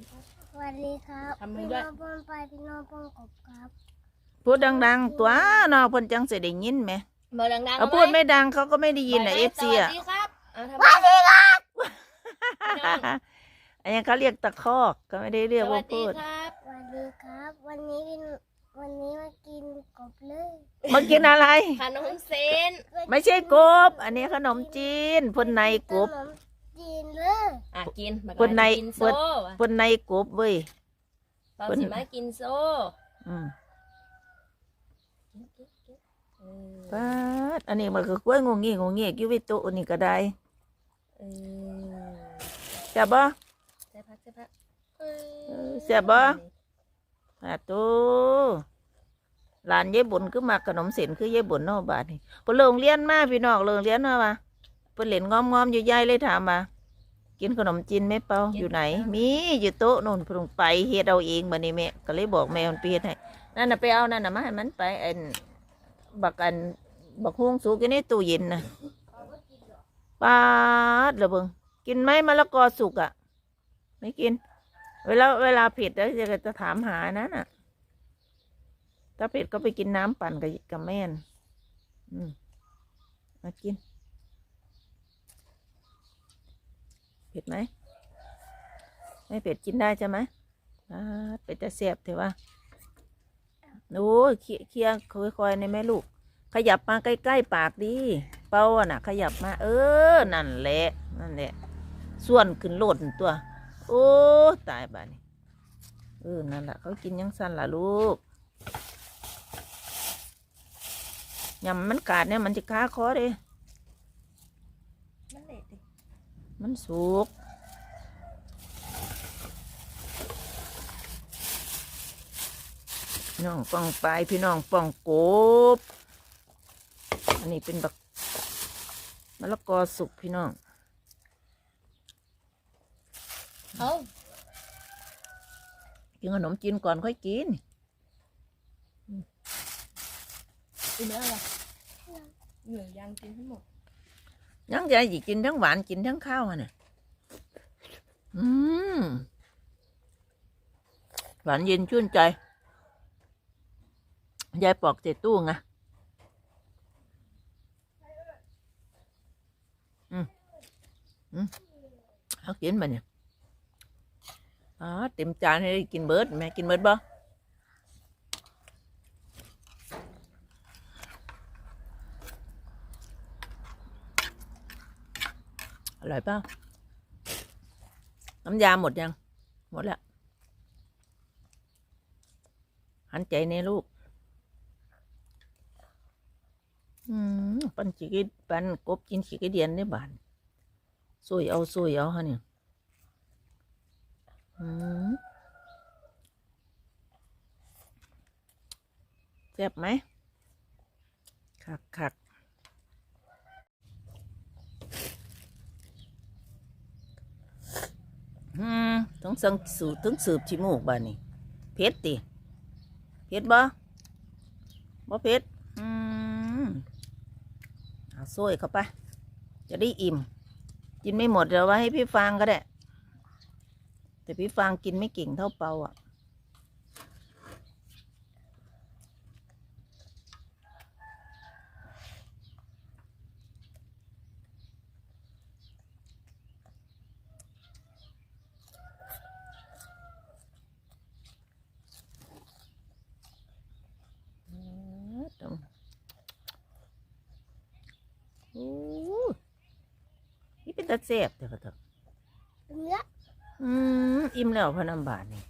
ดีครับสวัสดีครับทำมือพี่ด้น้วยองปนไปพี่น้องปนกบครับพูดดังๆ ตัวเนาะเพิ่นจังสิได้ยินไหมเบอร์ดังๆเอาพูดไม่ดังเขาก็ไม่ได้ยินนะบเอไหฟซีอะ สวัสดีครับเอาทำสวัสดีครับพี่น้องอันนี้เขาเรียกตะคอกก็ไม่ได้เรียกสวัว่าสดีพูด ครับสวัสดีครับ วันนี้กินวันนี้มากินกบเลยมากินอะไร ขนมเซนไม่ใช่กบ อันนี้ขนมจีนพ่นในกบขนมจีนเลย อะกินบักเพิ่นในกินโซ่เพิ่นพ่นในกบเว้ยตอนเพิ่น สิมากินโซ่อืมเออปาดอันนี้มันคือกล้วยงงงี้งงงี้กิวิโตะนี่ก็ได้เออจับบ่แซ่บพักแซ่บพักเอเอออแซ่บบ่ อาตูหลานยายบุญคือมาขนมเส้นคือยายบุญเนาะบาดนี่เพิ่นโรงเรียนมาพี่น้องโรงเรียนมาว่าเพิ่นเล่นงอมๆอยู่ยายเลยถามมา กินขนมจีนไหมเปาอยู่ไหน มีอยู่โต๊ะนู่นเพิ่นไปเฮ็ดเอาเองบัดนี้แม่ก็เลยบอกแม่มันไปเฮ็ดให้นั่นน่ะไปเอานั่นน่ะมาให้มันไปอันบักอันบักฮวงสุกอยู่ในตู้เย็นน่ะปาดละเบิ่งกินไหมมะละกอสุกอะ ไม่กิน เวลาเวลาเผ็ดแล้วจะจะถามหานั่นน่ะ ถ้าเผ็ดก็ไปกินน้ำปั่นกับกับแม่นอืมมากิน เผ็ดไหม ไม่เผ็ดกินได้ใช่ไหมเป็ดจะเสียบเถอะว่าโอ้เคี้ยเคี้ยค่อยๆในแม่ลูก ขยับมาใกล้ๆปากดิ เป้าน่ะ ขยับมา เออ นั่นแหละ นั่นแหละ ส่วนขึ้นโลดนั่นตัว โอ้ ตายบ้านี่เออ นั่นแหละเขากินยังสั้นล่ะลูกยำมันกาดเนี่ยมันจะค้าคอเด้มันเละดิ มันสุกพี่น้องป้องไปลายพี่น้องป้องกบ อันนี้เป็นบักมะละกอสุกพี่น้องเอากินขนมจีนก่อนค่อยกินกินแล้วเหรอเหนื่อยยังกินทั้งหมด ยังใจสิกินทั้งหวานกินทั้งข้าวอะน่ะอืมหวานเย็นชื่นใจ ยายปอกเศษตู้ไงอืมอืมเอากินมาเนี่ยอ๋อเต็มจานให้กินเบิร์ดแม่กินเบิร์ดบ่ ร่อยเปล่าน้ำยาหมดยัง หมดแล้ว หันใจในลูก อืม ปันจิกิปันกบกินขี้กเดียนในบ้านสวยเอาสวยเอาฮะเนี่ยอืมแซ่บไหมคักคัก อืมต้องสังสูตรต้องสืบชิมูกบ้านี่เพ็ดติเพ็ดบ่บ่เพ็ดอืมเอาโซ่เข้าไป จะได้อิ่ม กินไม่หมดเดี๋ยวไว้ให้พี่ฟางก็ได้ แต่พี่ฟางกินไม่เก่งเท่าเปาอะ ตรงโอ้ นี่เป็นตาเสียบเถอะครับเนื้ออืมอิ่มแล้วพะนันบาทนี่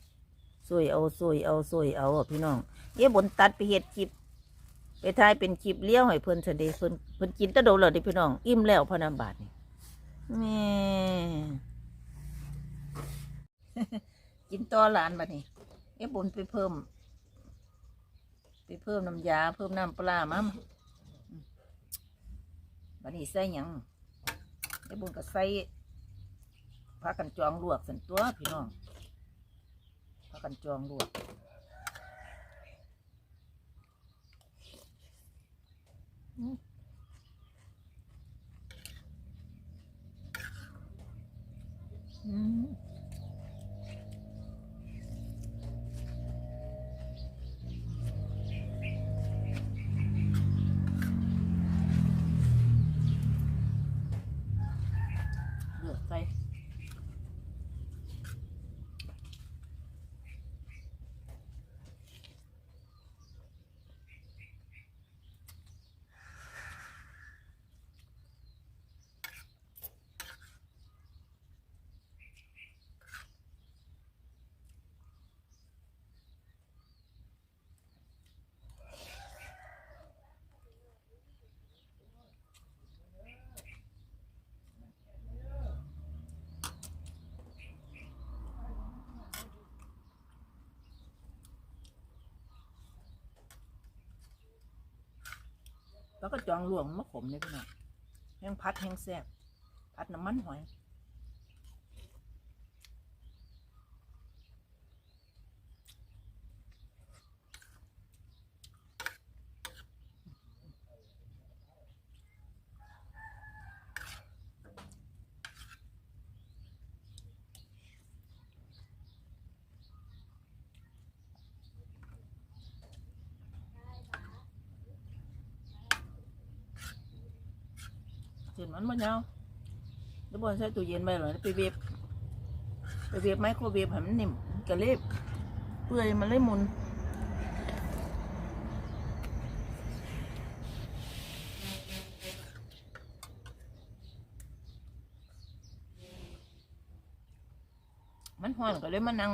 สวยเอาสวยเอาสวยเอาอะพี่น้องเยี่ยบนตัดไปเห็ดคลิป ไปถ่ายเป็นคลิปเลี้ยวให้เพิ่นเสด็จเพิ่นเพิ่นกินแตะโดนเลยเดิพี่น้อง อิ่มแล้วพะนันบาทนี่แม่กินต่อหลานบัดนี้เอ๊ะบนไปเพิ่ม ไปเพิ่มน้ำยา เพิ่มน้ำปลามั้งบัดนี้ใส่หยัง เอ๊ะบนก็ใส่พากันจองลวกสันตัวพี่น้องพากันจองลวกอืมอืม แล้วก็จองหลวงมะขมเนี่ยพี่น้องแห้งพัดแห้งแซ่บพัดน้ำมันหอย เห็นมันมันยาวแล้วบอลใส่ตู้เย็นไปเหรอไปเวฟไปเวฟไมโครเวฟให้มันนิ่มกระเล็บเปื่อยมันเลยหมุนมันห่อนก็เลยมานั่ง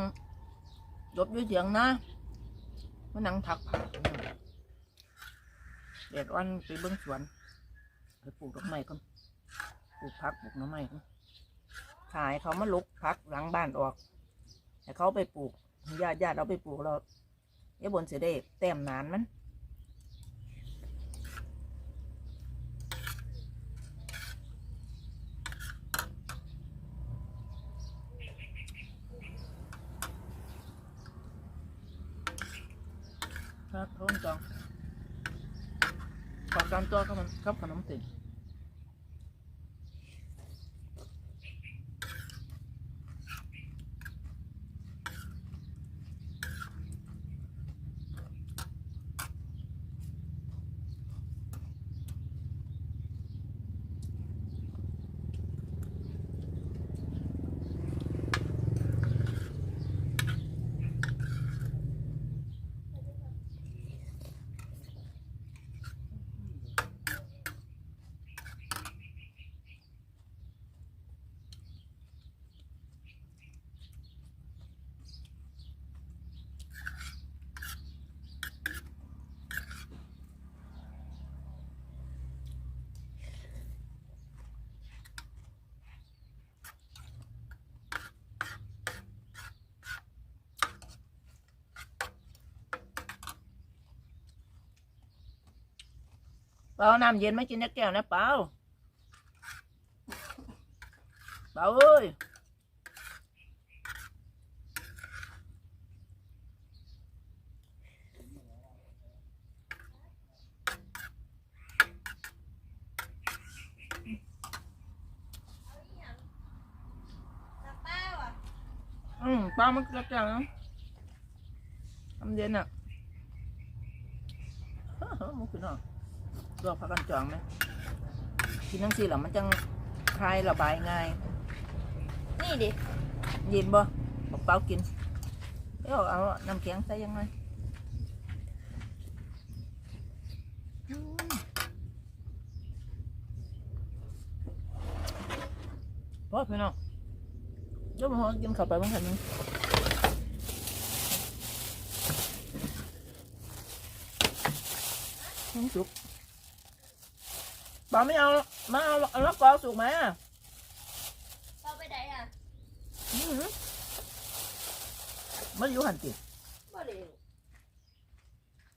หลบอยู่เสียงนะมานั่งทักผักแดดอ่อนไปเบิ้องสวนไปปลูกดอกไม้ก่อน ปลูกพักปลูกน้ำไม้ขายเขามาลุกพักหลังบ้านออกแต่เขาไปปลูกญาติญาติเอาไปปลูกเราเยวบนเสียได้แต้มนานมันครับท้องจองขอการตัวครับมันครับขนมติ่ง เปล่าน้ำเย็นไม่กินนักแก้วนะเปล่าเปล่าเอ้ยป้าอะอืมเปล่ามันนักแก้วนะน้ำเย็นอะเฮ้อเฮ้อมันคือน้อง ตัวพักกันจองไหมกินทั้งสี่หรอมันจังคลายระบายง่ายนี่ดิเย็นบ่บอกเปล่ากินเดี๋ยวเอาน้ำแข็งใส่ยังไงอืมพอพี่น้องเดี๋ยวมากินข้าวไปบ้างคันนึงน้ำสุก ปลาไม่เอามาเอาเอาแล้วปลาสุกไหมอะป้าไปไหนอะอืมมันอยู่หันติบ่เร็ว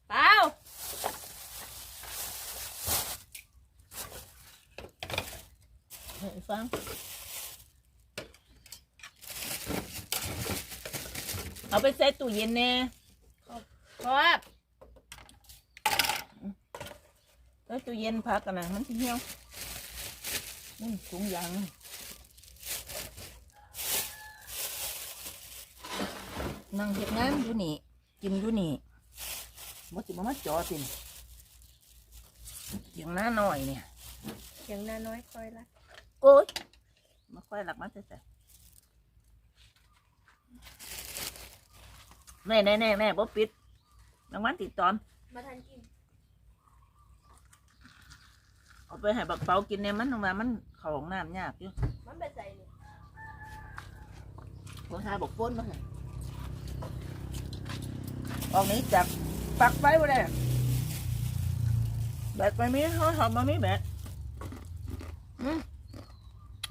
เปล่าให้ฟังเอาไปใส่ตู้เย็นแน่ครับ ใส่ตู้เย็นพักกันนะมันสิเหี่ยวนี่ถุงยางนั่งเห็ดงานอยู่นี่กินอยู่นี่บ่สิมามาจอตินเสียงหน้าหน่อยเนี่ยเสียงนาน้อยคอยละโอ๊ยมาค่อยหลักมาแต่แต่แน่แน่แน่แน่บ่ปิดรางวัลติดตอนมาทันกิน เอาไปให้บักเปากินเนี่ยมันว่ามันเข้าห้องน้ำยากอยู่มันไปใส่นี่บางทาบอกฟ้นมาให้ออกนี้จากปักไฟบ่ได้แบตไปมีเขาทำมามีแบตอืม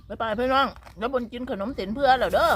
ไปไปพี่น้องแล้วบนกินขนมเต็นเพื่อแล้วเด้อ